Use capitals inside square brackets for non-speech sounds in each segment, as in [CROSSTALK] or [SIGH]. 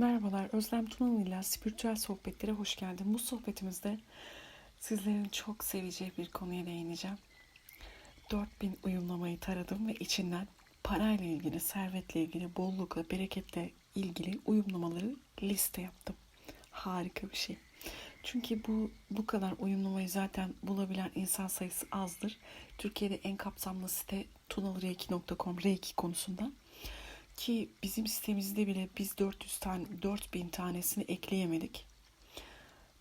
Merhabalar, Özlem Tunalı ile spiritüel sohbetlere hoş geldin. Bu sohbetimizde sizlerin çok seveceği bir konuya değineceğim. 4000 uyumlamayı taradım ve içinden parayla ilgili, servetle ilgili, bollukla, bereketle ilgili uyumlamaları liste yaptım. Harika bir şey. Çünkü bu bu kadar uyumlamayı zaten bulabilen insan sayısı azdır. Türkiye'de en kapsamlı site tunalıreiki.com Reiki konusunda. Ki bizim sitemizde bile biz 400 tane 4000 tanesini ekleyemedik.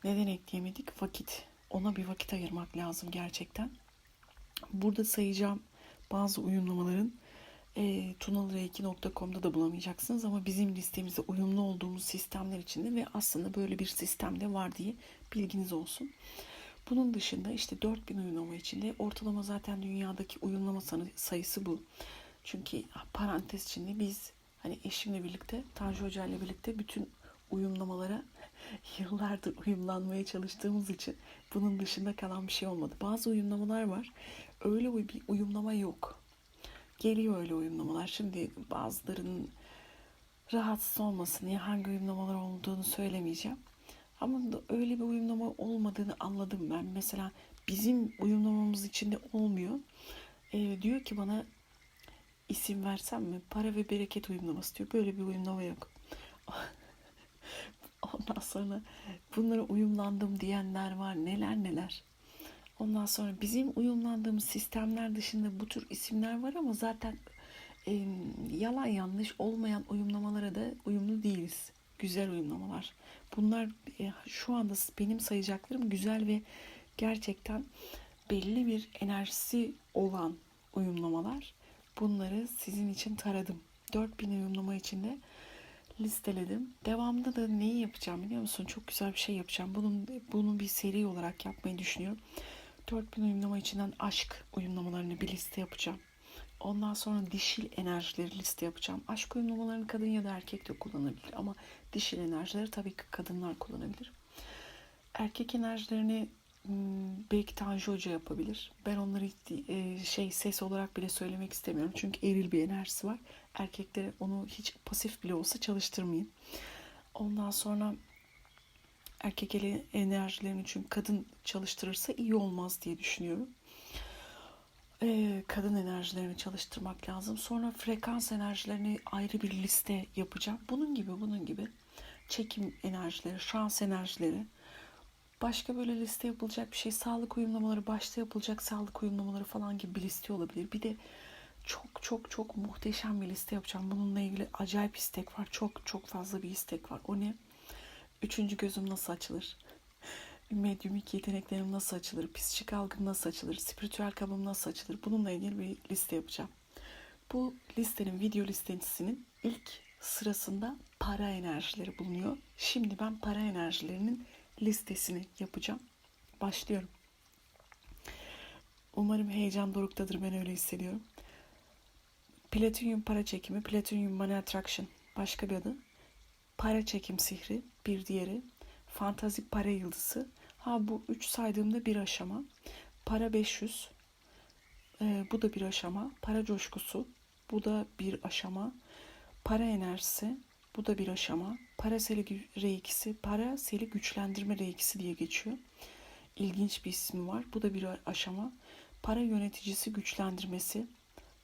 Neden ekleyemedik? Vakit. Ona bir vakit ayırmak lazım gerçekten. Burada sayacağım bazı uyumlamaların e, tunalıreiki.com'da da bulamayacaksınız ama bizim listemizde uyumlu olduğumuz sistemler içinde ve aslında böyle bir sistemde var diye bilginiz olsun. Bunun dışında işte 4000 uyumlama içinde ortalama zaten dünyadaki uyumlama sayısı bu. Çünkü parantez içinde biz hani eşimle birlikte Tanju Hoca ile birlikte bütün uyumlamalara [LAUGHS] yıllardır uyumlanmaya çalıştığımız için bunun dışında kalan bir şey olmadı. Bazı uyumlamalar var. Öyle bir uyumlama yok. Geliyor öyle uyumlamalar. Şimdi bazılarının rahatsız olmasın diye hangi uyumlamalar olduğunu söylemeyeceğim. Ama öyle bir uyumlama olmadığını anladım ben. Mesela bizim uyumlamamız içinde olmuyor. E, diyor ki bana isim versem mi? Para ve bereket uyumlaması diyor. Böyle bir uyumlama yok. [LAUGHS] Ondan sonra bunlara uyumlandım diyenler var. Neler neler. Ondan sonra bizim uyumlandığımız sistemler dışında bu tür isimler var ama zaten e, yalan yanlış olmayan uyumlamalara da uyumlu değiliz. Güzel uyumlamalar. Bunlar e, şu anda benim sayacaklarım güzel ve gerçekten belli bir enerjisi olan uyumlamalar. Bunları sizin için taradım. 4000 uyumlama içinde listeledim. Devamında da neyi yapacağım biliyor musun? Çok güzel bir şey yapacağım. Bunun bunun bir seri olarak yapmayı düşünüyorum. 4000 uyumlama içinden aşk uyumlamalarını bir liste yapacağım. Ondan sonra dişil enerjileri liste yapacağım. Aşk uyumlamalarını kadın ya da erkek de kullanabilir ama dişil enerjileri tabii ki kadınlar kullanabilir. Erkek enerjilerini belki Tanju Hoca yapabilir. Ben onları e, şey ses olarak bile söylemek istemiyorum. Çünkü eril bir enerjisi var. Erkeklere onu hiç pasif bile olsa çalıştırmayın. Ondan sonra erkek eli enerjilerini çünkü kadın çalıştırırsa iyi olmaz diye düşünüyorum. Ee, kadın enerjilerini çalıştırmak lazım. Sonra frekans enerjilerini ayrı bir liste yapacağım. Bunun gibi bunun gibi çekim enerjileri, şans enerjileri, başka böyle liste yapılacak bir şey sağlık uyumlamaları başta yapılacak sağlık uyumlamaları falan gibi bir liste olabilir. Bir de çok çok çok muhteşem bir liste yapacağım. Bununla ilgili acayip istek var. Çok çok fazla bir istek var. O ne? Üçüncü gözüm nasıl açılır? [LAUGHS] Medyumik yeteneklerim nasıl açılır? Psikik algım nasıl açılır? Spiritüel kabım nasıl açılır? Bununla ilgili bir liste yapacağım. Bu listenin video listesinin ilk sırasında para enerjileri bulunuyor. Şimdi ben para enerjilerinin listesini yapacağım. Başlıyorum. Umarım heyecan doruktadır. Ben öyle hissediyorum. Platinyum para çekimi, Platinyum Money Attraction başka bir adı. Para çekim sihri bir diğeri. Fantazi para yıldızı. Ha bu üç saydığımda bir aşama. Para 500. Ee, bu da bir aşama. Para coşkusu. Bu da bir aşama. Para enerjisi. Bu da bir aşama. Paraseli reikisi, paraseli güçlendirme reikisi diye geçiyor. İlginç bir ismi var. Bu da bir aşama. Para yöneticisi güçlendirmesi.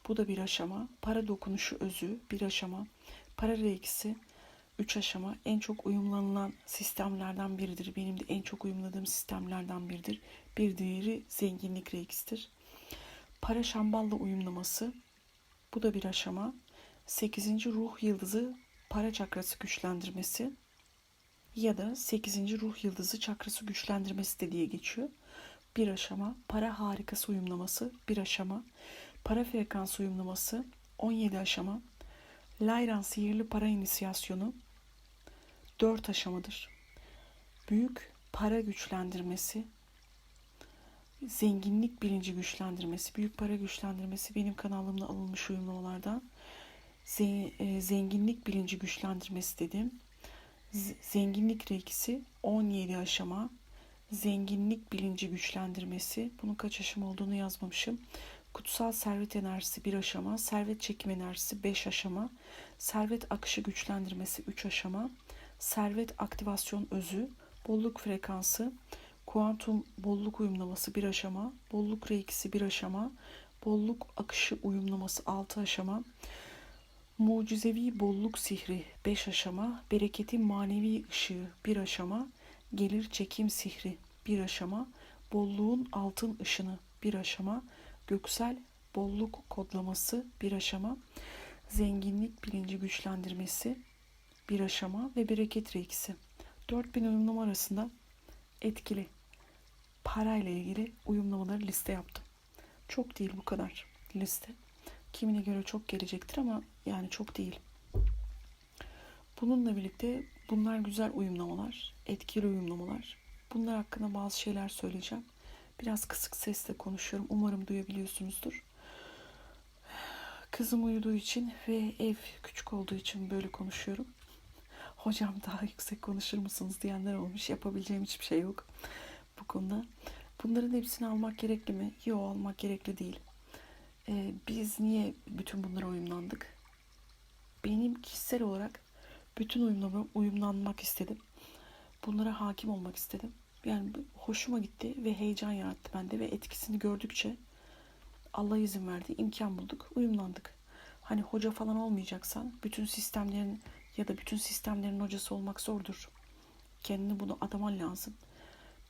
Bu da bir aşama. Para dokunuşu özü bir aşama. Para reikisi üç aşama. En çok uyumlanılan sistemlerden biridir. Benim de en çok uyumladığım sistemlerden biridir. Bir diğeri zenginlik reikisidir. Para şamballa uyumlaması. Bu da bir aşama. Sekizinci ruh yıldızı para çakrası güçlendirmesi ya da 8. ruh yıldızı çakrası güçlendirmesi de diye geçiyor. Bir aşama para harikası uyumlaması, bir aşama para frekans uyumlaması, 17 aşama Layran sihirli para inisiyasyonu 4 aşamadır. Büyük para güçlendirmesi, zenginlik bilinci güçlendirmesi, büyük para güçlendirmesi benim kanalımda alınmış uyumlamalardan zenginlik bilinci güçlendirmesi dedim. Zenginlik reikisi 17 aşama. Zenginlik bilinci güçlendirmesi. Bunun kaç aşama olduğunu yazmamışım. Kutsal servet enerjisi bir aşama. Servet çekim enerjisi 5 aşama. Servet akışı güçlendirmesi 3 aşama. servet aktivasyon özü, bolluk frekansı, kuantum bolluk uyumlaması bir aşama, bolluk reikisi bir aşama, bolluk akışı uyumlaması 6 aşama, mucizevi bolluk sihri 5 aşama, bereketin manevi ışığı bir aşama, gelir çekim sihri bir aşama, bolluğun altın ışını bir aşama, göksel bolluk kodlaması bir aşama, zenginlik bilinci güçlendirmesi bir aşama ve bereket reikisi. 4000 uyumlama arasında etkili parayla ilgili uyumlamaları liste yaptım. Çok değil bu kadar liste. Kimine göre çok gelecektir ama yani çok değil. Bununla birlikte bunlar güzel uyumlamalar, etkili uyumlamalar. Bunlar hakkında bazı şeyler söyleyeceğim. Biraz kısık sesle konuşuyorum. Umarım duyabiliyorsunuzdur. Kızım uyuduğu için ve ev küçük olduğu için böyle konuşuyorum. [LAUGHS] Hocam daha yüksek konuşur musunuz diyenler olmuş. Yapabileceğim hiçbir şey yok bu konuda. Bunların hepsini almak gerekli mi? Yok almak gerekli değil. Ee, biz niye bütün bunlara uyumlandık? Benim kişisel olarak bütün uyumlama, uyumlanmak istedim. Bunlara hakim olmak istedim. Yani hoşuma gitti ve heyecan yarattı bende ve etkisini gördükçe Allah izin verdi, imkan bulduk, uyumlandık. Hani hoca falan olmayacaksan bütün sistemlerin ya da bütün sistemlerin hocası olmak zordur. Kendini bunu adaman lazım.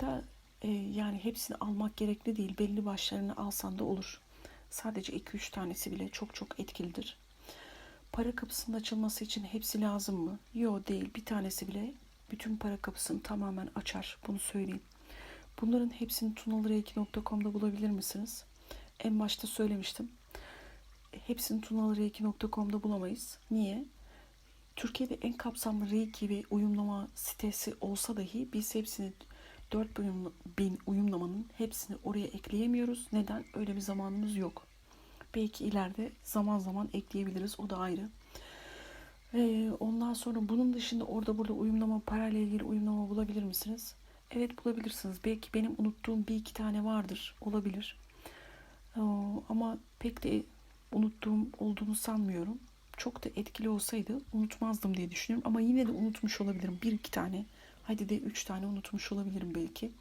Da e, yani hepsini almak gerekli değil. Belli başlarını alsan da olur. Sadece 2-3 tanesi bile çok çok etkilidir. Para kapısının açılması için hepsi lazım mı? Yok değil. Bir tanesi bile bütün para kapısını tamamen açar. Bunu söyleyeyim. Bunların hepsini tunalıreiki.com'da bulabilir misiniz? En başta söylemiştim. Hepsini tunalıreiki.com'da bulamayız. Niye? Türkiye'de en kapsamlı reiki ve uyumlama sitesi olsa dahi biz hepsini 4000 uyumlamanın hepsini oraya ekleyemiyoruz. Neden? Öyle bir zamanımız yok. Belki ileride zaman zaman ekleyebiliriz. O da ayrı. Ee, ondan sonra bunun dışında orada burada uyumlama, parayla ilgili uyumlama bulabilir misiniz? Evet bulabilirsiniz. Belki benim unuttuğum bir iki tane vardır. Olabilir. Ee, ama pek de unuttuğum olduğunu sanmıyorum. Çok da etkili olsaydı unutmazdım diye düşünüyorum. Ama yine de unutmuş olabilirim. Bir iki tane. Hadi de üç tane unutmuş olabilirim belki.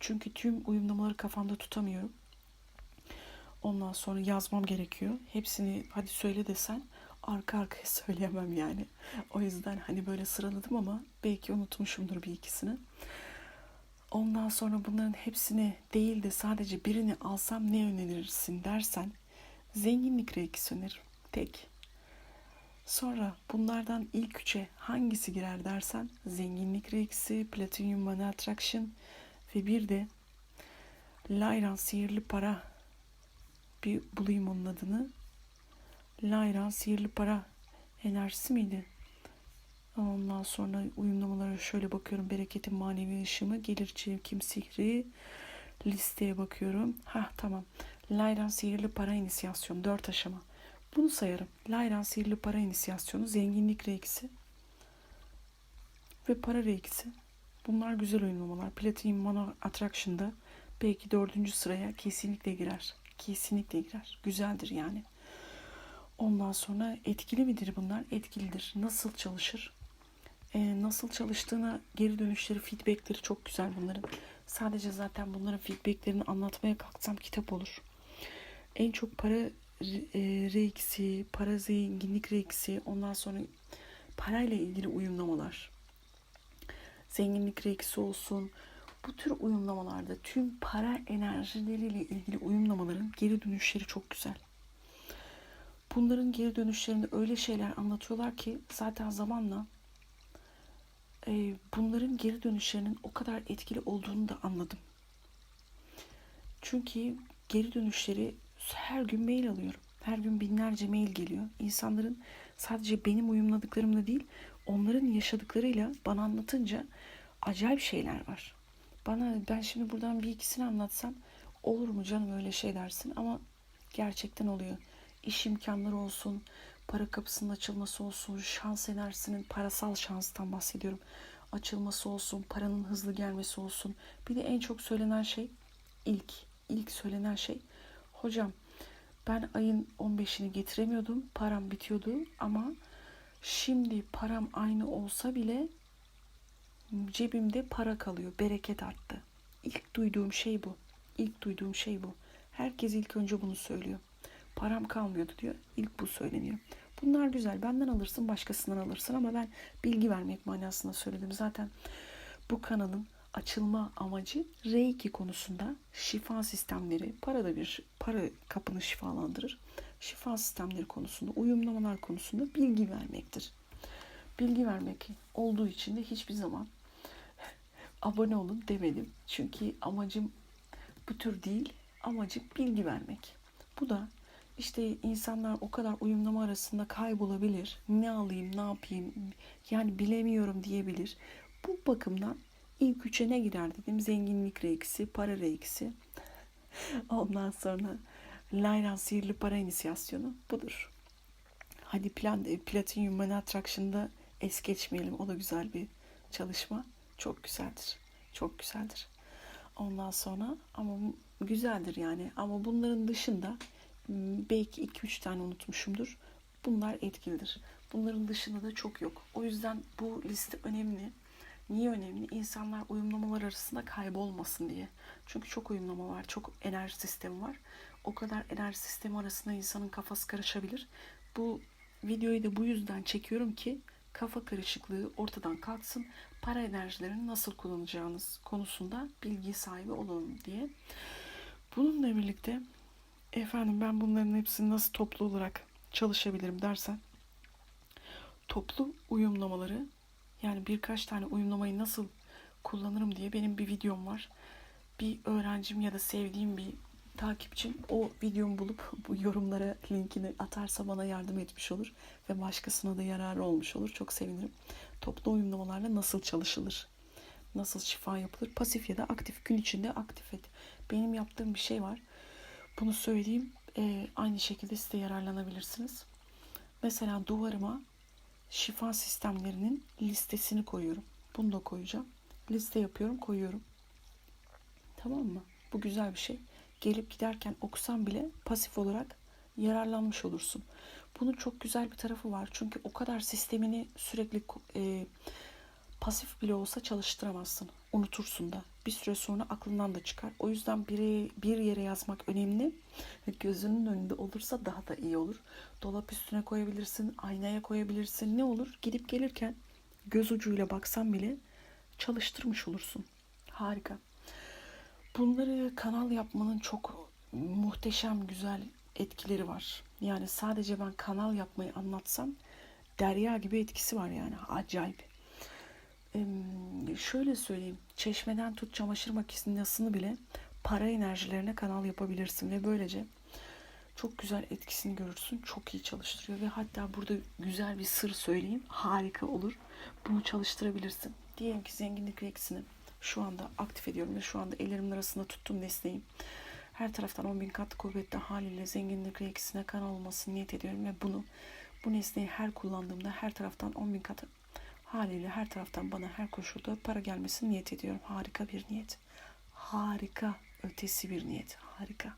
Çünkü, tüm uyumlamaları kafamda tutamıyorum. Ondan sonra yazmam gerekiyor. Hepsini hadi söyle desen arka arkaya [LAUGHS] söyleyemem yani. O yüzden hani böyle sıraladım ama belki unutmuşumdur bir ikisini. Ondan sonra bunların hepsini değil de sadece birini alsam ne önerirsin dersen zenginlik reikisi öneririm. Tek. Sonra bunlardan ilk üçe hangisi girer dersen zenginlik reiksi, platinum money attraction ve bir de Lyran sihirli para bir bulayım onun adını. Lyran sihirli para enerjisi miydi? Ondan sonra uyumlamalara şöyle bakıyorum. Bereketin manevi ışımı, gelir çevkim sihri. Listeye bakıyorum. Ha tamam. Lyran sihirli para inisiyasyon. Dört aşama. Bunu sayarım. Lyran sihirli para inisiyasyonu, zenginlik reikisi ve para reikisi. Bunlar güzel uyumlamalar. Platinum Mono Attraction'da belki dördüncü sıraya kesinlikle girer. Kesinlikle girer. Güzeldir yani. Ondan sonra etkili midir bunlar? Etkilidir. Nasıl çalışır? Ee, nasıl çalıştığına geri dönüşleri, feedbackleri çok güzel bunların. Sadece zaten bunların feedbacklerini anlatmaya kalksam kitap olur. En çok para reiksi, para zenginlik reiksi, ondan sonra parayla ilgili uyumlamalar. Zenginlik reiksi olsun. Bu tür uyumlamalarda tüm para enerjileriyle ilgili uyumlamaların geri dönüşleri çok güzel. Bunların geri dönüşlerinde öyle şeyler anlatıyorlar ki zaten zamanla e, bunların geri dönüşlerinin o kadar etkili olduğunu da anladım. Çünkü geri dönüşleri her gün mail alıyorum. Her gün binlerce mail geliyor. İnsanların sadece benim uyumladıklarımla değil, onların yaşadıklarıyla bana anlatınca acayip şeyler var. Bana ben şimdi buradan bir ikisini anlatsam olur mu canım öyle şey dersin ama gerçekten oluyor. İş imkanları olsun, para kapısının açılması olsun, şans enerjisinin parasal şanstan bahsediyorum. Açılması olsun, paranın hızlı gelmesi olsun. Bir de en çok söylenen şey ilk, ilk söylenen şey hocam ben ayın 15'ini getiremiyordum. Param bitiyordu ama Şimdi param aynı olsa bile cebimde para kalıyor. Bereket arttı. İlk duyduğum şey bu. İlk duyduğum şey bu. Herkes ilk önce bunu söylüyor. Param kalmıyordu diyor. İlk bu söyleniyor. Bunlar güzel. Benden alırsın, başkasından alırsın ama ben bilgi vermek manasında söyledim. Zaten bu kanalın açılma amacı Reiki konusunda şifa sistemleri, para da bir para kapını şifalandırır. Şifa sistemleri konusunda, uyumlamalar konusunda bilgi vermektir. Bilgi vermek olduğu için de hiçbir zaman [LAUGHS] abone olun demedim. Çünkü amacım bu tür değil, amacım bilgi vermek. Bu da işte insanlar o kadar uyumlama arasında kaybolabilir. Ne alayım, ne yapayım, yani bilemiyorum diyebilir. Bu bakımdan ilk üçe ne girer dedim. Zenginlik reiksi, para reiksi. [LAUGHS] Ondan sonra Layran sihirli para inisiyasyonu budur. Hadi plan, Platinum Money Attraction'da es geçmeyelim. O da güzel bir çalışma. Çok güzeldir. Çok güzeldir. Ondan sonra ama güzeldir yani. Ama bunların dışında hmm, belki 2-3 tane unutmuşumdur. Bunlar etkilidir. Bunların dışında da çok yok. O yüzden bu liste önemli. Niye önemli? İnsanlar uyumlamalar arasında kaybolmasın diye. Çünkü çok uyumlama var, çok enerji sistemi var. O kadar enerji sistemi arasında insanın kafası karışabilir. Bu videoyu da bu yüzden çekiyorum ki kafa karışıklığı ortadan kalksın. Para enerjilerini nasıl kullanacağınız konusunda bilgi sahibi olalım diye. Bununla birlikte efendim ben bunların hepsini nasıl toplu olarak çalışabilirim dersen toplu uyumlamaları yani birkaç tane uyumlamayı nasıl kullanırım diye benim bir videom var. Bir öğrencim ya da sevdiğim bir takipçim o videomu bulup bu yorumlara linkini atarsa bana yardım etmiş olur ve başkasına da yararı olmuş olur. Çok sevinirim. Toplu uyumlamalarla nasıl çalışılır? Nasıl şifa yapılır? Pasif ya da aktif gün içinde aktif et. Benim yaptığım bir şey var. Bunu söyleyeyim. Ee, aynı şekilde siz de yararlanabilirsiniz. Mesela duvarıma şifa sistemlerinin listesini koyuyorum. Bunu da koyacağım. Liste yapıyorum, koyuyorum. Tamam mı? Bu güzel bir şey. Gelip giderken okusan bile pasif olarak yararlanmış olursun. Bunun çok güzel bir tarafı var. Çünkü o kadar sistemini sürekli e, pasif bile olsa çalıştıramazsın. Unutursun da. Bir süre sonra aklından da çıkar. O yüzden biri, bir yere yazmak önemli. Gözünün önünde olursa daha da iyi olur. Dolap üstüne koyabilirsin, aynaya koyabilirsin. Ne olur? Gidip gelirken göz ucuyla baksan bile çalıştırmış olursun. Harika. Bunları kanal yapmanın çok muhteşem güzel etkileri var. Yani sadece ben kanal yapmayı anlatsam derya gibi etkisi var yani acayip. Şöyle söyleyeyim. Çeşmeden tut çamaşır makinesini bile para enerjilerine kanal yapabilirsin ve böylece çok güzel etkisini görürsün. Çok iyi çalıştırıyor ve hatta burada güzel bir sır söyleyeyim. Harika olur. Bunu çalıştırabilirsin. Diyelim ki zenginlik reksini şu anda aktif ediyorum ve şu anda ellerimin arasında tuttuğum nesneyi her taraftan 10 bin kat kuvvetli haliyle zenginlik reksine kanal olmasını niyet ediyorum ve bunu bu nesneyi her kullandığımda her taraftan 10 bin kat haliyle her taraftan bana her koşulda para gelmesini niyet ediyorum. Harika bir niyet. Harika ötesi bir niyet. Harika.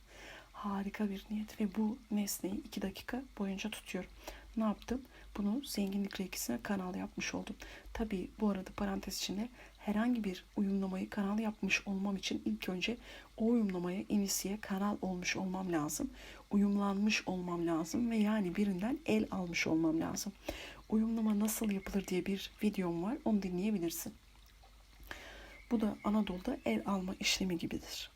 Harika bir niyet ve bu nesneyi 2 dakika boyunca tutuyorum. Ne yaptım? Bunu zenginlik reikisine kanal yapmış oldum. Tabii bu arada parantez içinde herhangi bir uyumlamayı kanal yapmış olmam için ilk önce o uyumlamaya inisiye kanal olmuş olmam lazım. Uyumlanmış olmam lazım ve yani birinden el almış olmam lazım. Uyumlama nasıl yapılır diye bir videom var. Onu dinleyebilirsin. Bu da Anadolu'da el alma işlemi gibidir.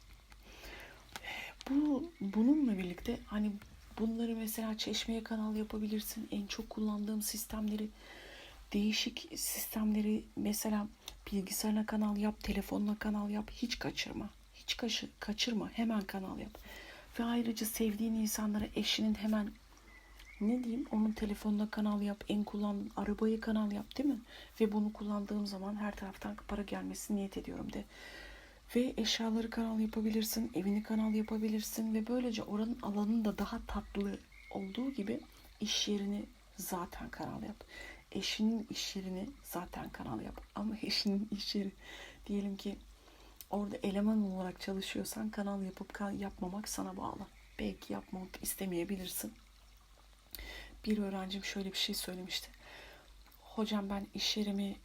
Bu bununla birlikte hani bunları mesela çeşmeye kanal yapabilirsin. En çok kullandığım sistemleri değişik sistemleri mesela bilgisayarına kanal yap, telefonuna kanal yap. Hiç kaçırma. Hiç kaçırma. Hemen kanal yap. Ve ayrıca sevdiğin insanlara eşinin hemen ne diyeyim onun telefonuna kanal yap, en kullandığın arabayı kanal yap değil mi? Ve bunu kullandığım zaman her taraftan para gelmesini niyet ediyorum de. Ve eşyaları kanal yapabilirsin, evini kanal yapabilirsin ve böylece oranın alanının da daha tatlı olduğu gibi iş yerini zaten kanal yap. Eşinin iş yerini zaten kanal yap. Ama [LAUGHS] eşinin iş yeri diyelim ki orada eleman olarak çalışıyorsan kanal yapıp yapmamak sana bağlı. Belki yapmak istemeyebilirsin bir öğrencim şöyle bir şey söylemişti. hocam ben iş yerimi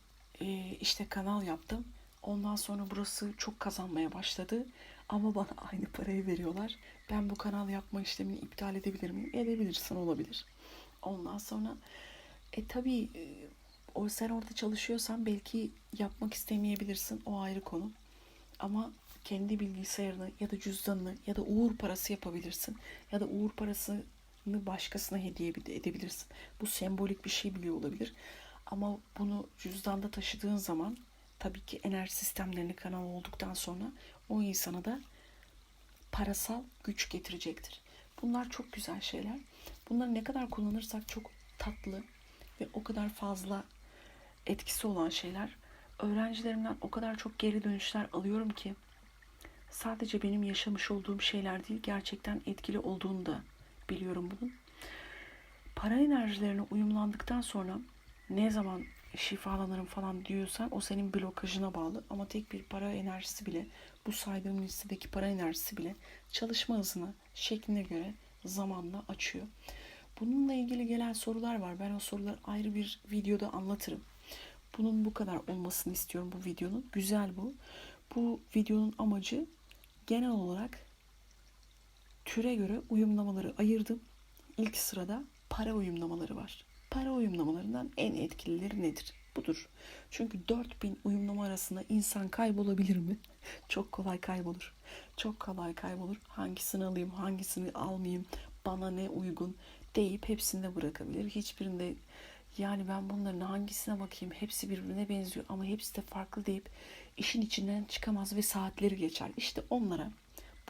e, işte kanal yaptım. Ondan sonra burası çok kazanmaya başladı. Ama bana [LAUGHS] aynı parayı veriyorlar. Ben bu kanal yapma işlemini iptal edebilir miyim? Edebilirsin olabilir. Ondan sonra e tabii e, o sen orada çalışıyorsan belki yapmak istemeyebilirsin. O ayrı konu. Ama kendi bilgisayarını ya da cüzdanını ya da uğur parası yapabilirsin. Ya da uğur parasını başkasına hediye edebilirsin. Bu sembolik bir şey bile olabilir. Ama bunu cüzdanda taşıdığın zaman tabii ki enerji sistemlerini kanal olduktan sonra o insana da parasal güç getirecektir. Bunlar çok güzel şeyler. Bunları ne kadar kullanırsak çok tatlı ve o kadar fazla etkisi olan şeyler. Öğrencilerimden o kadar çok geri dönüşler alıyorum ki sadece benim yaşamış olduğum şeyler değil gerçekten etkili olduğunu da biliyorum bunun. Para enerjilerine uyumlandıktan sonra ne zaman şifalanırım falan diyorsan o senin blokajına bağlı. Ama tek bir para enerjisi bile bu saydığım listedeki para enerjisi bile çalışma hızını şekline göre zamanla açıyor. Bununla ilgili gelen sorular var. Ben o soruları ayrı bir videoda anlatırım. Bunun bu kadar olmasını istiyorum bu videonun. Güzel bu. Bu videonun amacı genel olarak türe göre uyumlamaları ayırdım. İlk sırada para uyumlamaları var. Para uyumlamalarından en etkilileri nedir? Budur. Çünkü 4000 uyumlama arasında insan kaybolabilir mi? [LAUGHS] Çok kolay kaybolur. Çok kolay kaybolur. Hangisini alayım, hangisini almayayım, bana ne uygun deyip hepsinde bırakabilir. Hiçbirinde yani ben bunların hangisine bakayım hepsi birbirine benziyor ama hepsi de farklı deyip işin içinden çıkamaz ve saatleri geçer. İşte onlara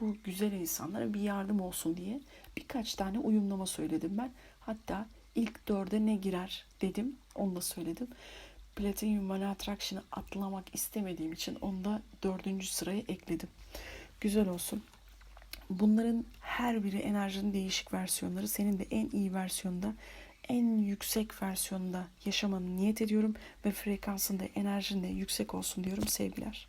bu güzel insanlara bir yardım olsun diye birkaç tane uyumlama söyledim ben. Hatta ilk dörde ne girer dedim. Onu da söyledim. Platinum Money Attraction'ı atlamak istemediğim için onu da dördüncü sıraya ekledim. Güzel olsun. Bunların her biri enerjinin değişik versiyonları. Senin de en iyi versiyonda, en yüksek versiyonda yaşamanı niyet ediyorum. Ve frekansında, enerjinde yüksek olsun diyorum sevgiler.